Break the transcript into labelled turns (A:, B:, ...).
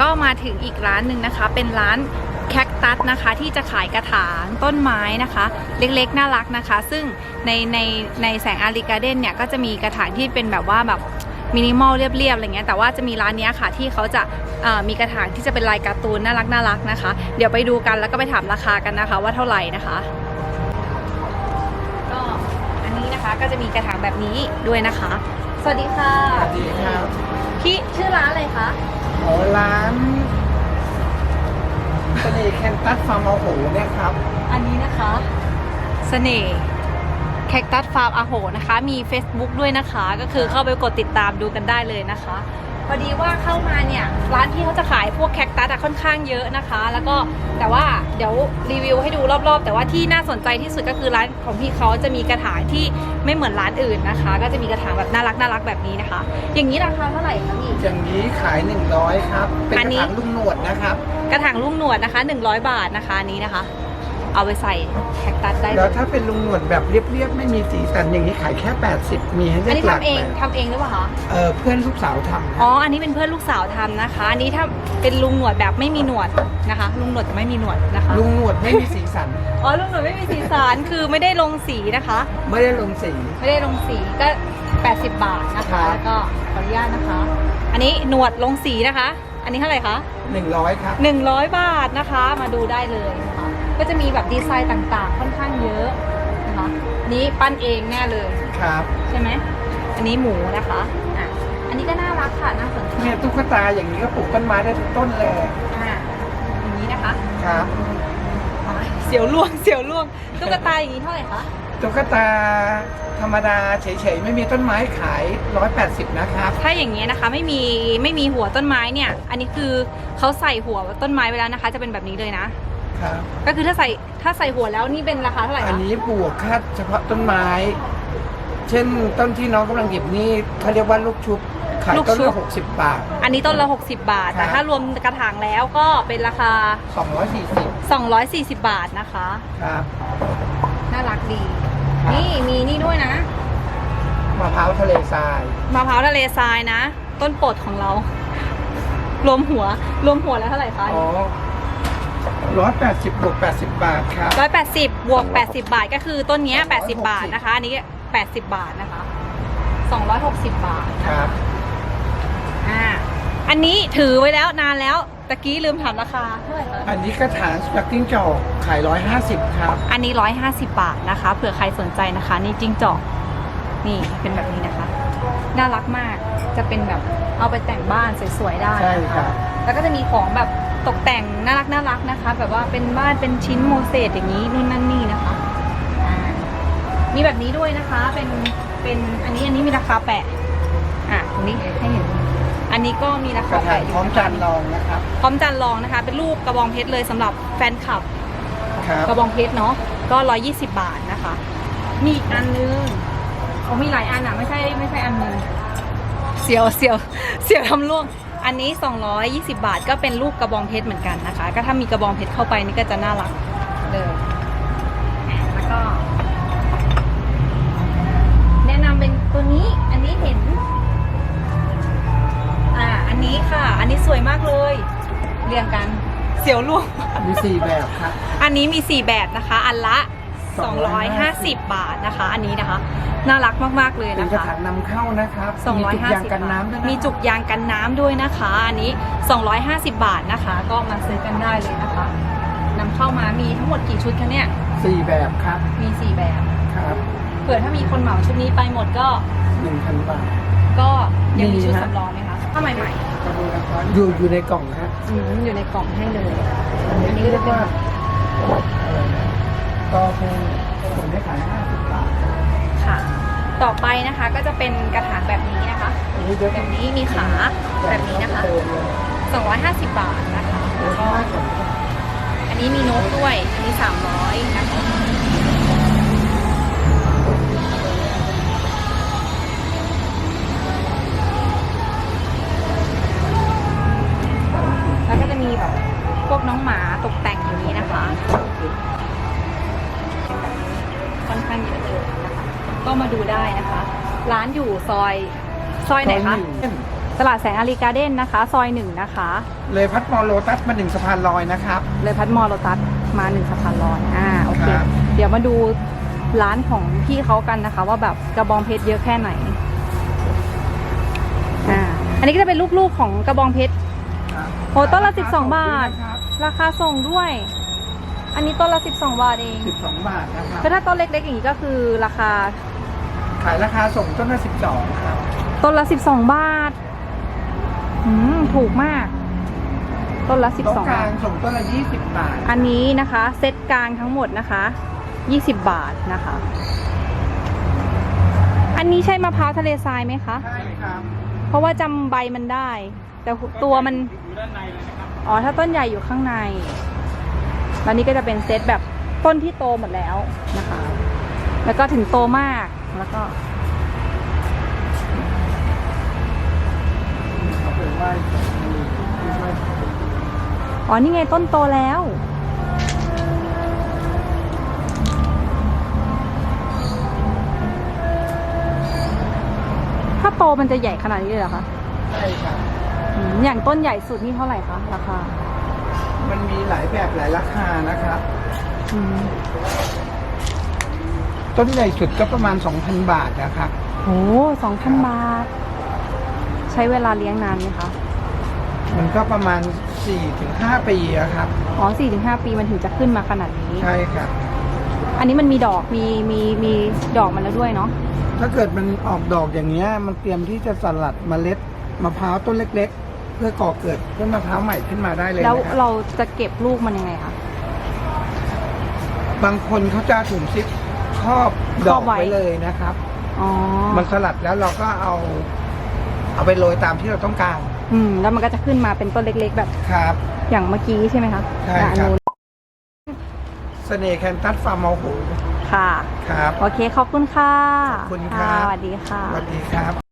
A: ก็มาถึงอีกร้านหนึ่งนะคะ เป็นร้านแคคตัสนะคะที่จะขายกระถางต้นไม้นะคะ เล็กๆ น่ารักนะคะ ซึ่งในในในแสงอาริกาเดนเนี่ยก็จะมีกระถางที่เป็นแบบว่าแบบมินิมอลเรียบๆอะไรเงี้ยแต่ว่าจะมีร้านเนี้ยค่ะที่เขาจะเอ่อมีกระถางที่จะเป็นลายการ์ตูนน่ารักน่ารักนะคะ เดี๋ยวไปดูกันแล้วก็ไปถามราคากันนะคะว่าเท่าไหร่นะคะก็อันนี้นะคะก็จะมีกระถางแบบนี้ด้วยนะคะ สวัสดีค่ะ
B: สวัสดีครับ
A: พี่ชื่อร้านอะไรคะ
B: โอ้ร้านเสน่ห์แคนตัสฟาร์มเอาโหเนี่ยครับ
A: อันนี้นะคะเสน่ห์แคคตัสฟาร์มอาโหนะคะ มี Facebook ด้วยนะคะ ก็คือเข้าไปกดติดตามดูกันได้เลยนะคะ พอดีว่าเข้ามาเนี่ยร้านที่เขาจะขายพวกแคคตัสอะค่อนข้างเยอะนะคะ แล้วก็แต่ว่าเดี๋ยวรีวิวให้ดูรอบๆ แต่ว่าที่น่าสนใจที่สุดก็คือร้านของพี่เขาจะมีกระถางที่ไม่เหมือนร้านอื่นนะคะ ก็จะมีกระถางแบบน่ารักน่ารักแบบนี้นะคะ อย่างนี้ราคาเท่าไหร่คะพี่
B: อย่างนี้ขาย 100 ครับ เป็น
A: อั
B: ก
A: น
B: ระ
A: นี้
B: ถางลุงหนวดนะครับ
A: กระถางลูกหนวดนะคะ 100 บาทนะคะอันนี้นะคะ เอาไปใส่แคคตัสได้เล
B: แล้ว
A: ย
B: ถ้าเป็นลุงหนวดแบบเรียบๆ ไม่มีสีสันอย่างนี้ขายแค่ 80 มีให้
A: อัน
B: เลือ
A: นี้
B: กหลาก
A: ทำเอง
B: แบบ
A: ทำเองหรือเปล่าคะ
B: เออเพื่อนลูกสาวทำค
A: อ๋อ
B: รับ
A: อันนี้เป็นเพื่อนลูกสาวทำนะคะ อันนี้ถ้าเป็นลุงหนวดแบบไม่มีหนวดนะคะ ลุงหนวดแต่ไม่มีหนวดนะคะ
B: ลุงหนวดไม่มีสีสัน
A: อ๋อ ลุงหนวดไม่มีสีสัน คือไม่ได้ลงสีนะคะ
B: ไม่ได้ลงสี
A: ไม่ได้ลงสีก็ 80 บาทนะ
B: ครั
A: คะ
B: บ
A: แล้วก็ขออนุญาตนะคะ อันนี้หนวดลงสีนะคะ อันนี้เท่าไหร่คะ
B: 100ครับ
A: 100 บาทนะคะ มาดูได้เลยนะคะก็จะมีแบบดีไซน์ต่างๆ ค่อนข้างเยอะนะคะนี้ปั้นเองแน่เลย
B: ครับ
A: ใช่ไหมอันนี้หมูนะคะอะอันนี้ก็น่ารักค่ะน่าสนใจ
B: เนี่ยตุ๊กตาอย่างนี้ก็ปลูกต้นไม้ได้ทุกต้นเลย
A: อ่าอย่างนี้นะคะ
B: ครับ
A: เสียวล่วงเสียวล่วงตุ๊กตาอย่างนี้เท่าไหร่คะ
B: ตุ๊กตาธรรมดาเฉยๆ ไม่มีต้นไม้ขาย 180 นะครับ
A: ถ้าอย่างนี้ยนะคะไม่มีไม่มีหัวต้นไม้เนี่ย อันนี้คือเขาใส่หัวต้นไม้ไว้แล้วนะคะ จะเป็นแบบนี้เลยนะ
B: ครับ
A: ก็คือถ้าใส่ถ้าใส่หัวแล้วนี่เป็นราคาเท่าไหร่
B: อัน
A: คะ
B: นี้บวกค่าเฉพาะต้นไม้ เช่นต้นที่น้องกำลังหยิบนี่เขาเรียกว่าลูกชุบ ขายต้นละหกสิบบาท
A: อันนี้ต้นละ 60 บาทแต่
B: ครับ
A: ถ้ารวมกระถางแล้วก็เป็นราคา
B: สองร้อยสี่สิบ
A: 240 บาทนะคะ
B: ครับ
A: น่ารักดี
B: ครับ
A: นี่มีนี่ด้วยนะ
B: มะพร้าวทะเลทราย
A: มะพร้าวทะเลทรายนะ ต้นโปรดของเรา รวมหัว รวมหัวแล้วเท่าไหร่คะ
B: อ๋อร้อยแปดสิบบวกแปดสิบบาทครับ
A: ร้อยแปดสิบบวกแปดสิบาทก็คือต้นเนี้ยแปดสิบาทนะคะ อันนี้แปดสิบบาทนะคะสองร้อยหกสิบบาท
B: ค
A: นะ
B: รั
A: คะ
B: บ
A: อ่า อันนี้ถือไว้แล้วนานแล้ว ตะกี้ลืมถามราคาเท่าไหร่คะ
B: อันนี้กระถางจากจิ้งจอกขายร้อยห้าสิบครับ
A: อันนี้ร้อยห้าสิบบาทนะคะ เผื่อใครสนใจนะคะ นี่จิ้งจอก นี่เป็นแบบนี้นะคะ น่ารักมาก จะเป็นแบบเอาไปแต่งบ้านสวยๆได้
B: ใช่
A: นะ
B: ครั
A: คะ
B: บ
A: แล้วก็จะมีของแบบตกแต่งน่ารักน่ารักนะคะ แบบว่าเป็นบ้านเป็นชิ้นโมเสสอย่างนี้นู่นนั่นนี่นะคะอ่ามีแบบนี้ด้วยนะคะ เป็นเป็นอันนี้อันนี้มีราคาแปะ อะตรงนี้ให้เห็น อันนี้ก็มีรากคา
B: ระถาง
A: แปะอยู่
B: พร้อมจานรองนะครับ
A: พร้อมจานรองนะคะ เป็นรูปกระบองเพชรเลยสำหรับแฟนคลับ
B: ครับ
A: กระบองเพชรเนาะก็120บาทนะคะ มีอีกอันนึงเขามีหลายอันอะไม่ใช่ไม่ใช่อันนึงเสียวเสียวเสียวทำล่วงอันนี้ 220 บาทก็เป็นรูปกระบองเพชรเหมือนกันนะคะ ก็ถ้ามีกระบองเพชรเข้าไปนี่ก็จะน่ารักเลย สียวล่วง
B: มีสี่แบบครับ
A: อันนี้มี 4 แบบนะคะ อันละ250
B: 250
A: บาทนะคะ อันนี้นะคะ น่ารักมากๆเลย
B: เป็น
A: นะ
B: กระ
A: คะ
B: ถางนำเข้านะครับมีจุกยาง
A: 250
B: กันน้ำด้วยนะ
A: มีจุกยางกันน้ำด้วยนะคะ อันนี้ 250 บาทนะคะ ก็มาซื้อกันได้เลยนะคะนำเข้ามามีทั้งหมดกี่ชุดคะเนี่ย
B: สี่แบบครับ
A: มี 4 แบบ
B: ครับ
A: เผื่อถ้ามีคนเหมาชุดนี้ไปหมดก็
B: หนึ่งพันบาท
A: ก็ยังมี
B: มี
A: ชุด
B: ฮะ
A: สำรองไหม คะถ้าใหม่
B: อยู่อยู่ในกล่องฮะ
A: ๆอืมอยู่ในกล่องให้เลย
B: อันนี้เรียกว่าอะไรนะก็คงผมได้ขายห้าสิบบาท
A: ค่ะ ต่อไปนะคะก็จะเป็นกระถางแบบนี้นะคะ
B: อันนี้จะ
A: แบบนี้มีขาแบบนี้นะคะ 250 บาทนะคะ
B: แล้
A: แล้วว
B: ก็
A: ก็อันนี้มีโน้ตด้วย อันนี้ 300นะคะ มาดูได้นะคะ ร้านอยู่ซอยซอยไหนคะ
B: ซ
A: ตลาดแสงอารีการ์เด้นนะคะ ซอยหนึ่งนะคะ
B: เลยพัดมอลโลตัสมาหนึ่งสะพานลอยนะครับ
A: เลยพัดมอลโลตัสมาหนึ่งสะพานลอยอ่าโอเค
B: ครับ
A: เดี๋ยวมาดูร้านของพี่เขากันนะคะ ว่าแบบกระบองเพชรเยอะแค่ไหนอ่าอันนี้ก็จะเป็นลูกๆของกระบองเพชรโอ้ต้นละ12บาท ราคาส่งด้วย อันนี้ต้นละ 12 บาทเอง
B: สิบสองบาทนะครับ
A: คือถ้าต้นเล็กๆอย่างนี้ก็คือราคา
B: ขายราคาส่งต้นละสิบสองครับ
A: ต้นละ 12 บาท อืม ถูกมาก ต้นละ
B: โต๊ะ
A: 12
B: กลา
A: บางท
B: ส่งต้นละยี่สิบบาท
A: อันนี้นะคะ เซตกลางทั้งหมดนะคะ 20 บาทนะคะ อันนี้ใช่มะพร้าวทะเลทรายไหมคะ
B: ใช่ครับ
A: เพราะว่าจำใบมันได้ แต่ตัวมันอ๋อ ถ้าต้นใหญ่อยู่ข้างใน แล้วนี้ก็จะเป็นเซตแบบต้นที่โตหมดแล้วนะคะ แล้วก็ถึงโตมาก แล้วก็
B: อ๋
A: อ นี่ไงต้นโตแล้ว ถ้าโตมันจะใหญ่ขนาดนี้เลยเหรอคะ
B: ใช่ครับ
A: อืมอย่างต้นใหญ่สุดนี่เท่าไหร่คะ ราคา
B: มันมีหลายแบบหลายราคานะครับ ต้นใหญ่สุดก็ประมาณ 2,000 บาทนะครับ
A: โอ้สองพันบาท ใช้เวลาเลี้ยงนานไหมคะ
B: มันก็ประมาณ 4-5 ปีอะครับ
A: อ๋อสี่ถึงห้าปีมันถึงจะขึ้นมาขนาดนี้
B: ใช่ครับ
A: อันนี้มันมีดอก มี มี มีดอกมันแล้วด้วยเนาะ
B: ถ้าเกิดมันออกดอกอย่างเงี้ย มันเตรียมที่จะสลัดเมล็ดมะพร้าวต้นเล็ก ๆ เพื่อก่อเกิดต้นมะพร้าวใหม่ขึ้นมาได้เลย
A: แล้ว
B: นะครับ
A: เราจะเก็บลูกมันยังไงคะ
B: บางคนเขาจะถุงซิปค รอบดอก
A: ครอบไว้
B: ไว้เลยนะครับ
A: อ๋อ
B: มันสลัดแล้วเราก็เอา เอาไปโรยตามที่เราต้องการ
A: อืม แล้วมันก็จะขึ้นมาเป็นต้นเล็ก ๆ แบบ
B: ครับ
A: อย่างเมื่อกี้ใช่ไหมคะ
B: ใช่
A: อะ
B: ครับ
A: อันนู้น
B: เสน่ห์แคนตัสฟาร์มโมโห
A: ค่ะ
B: ครับ
A: โอเค ขอบคุณค่ะ
B: ขอบคุณครับะ
A: สวัสดีค่ะ
B: สวัสดีครับ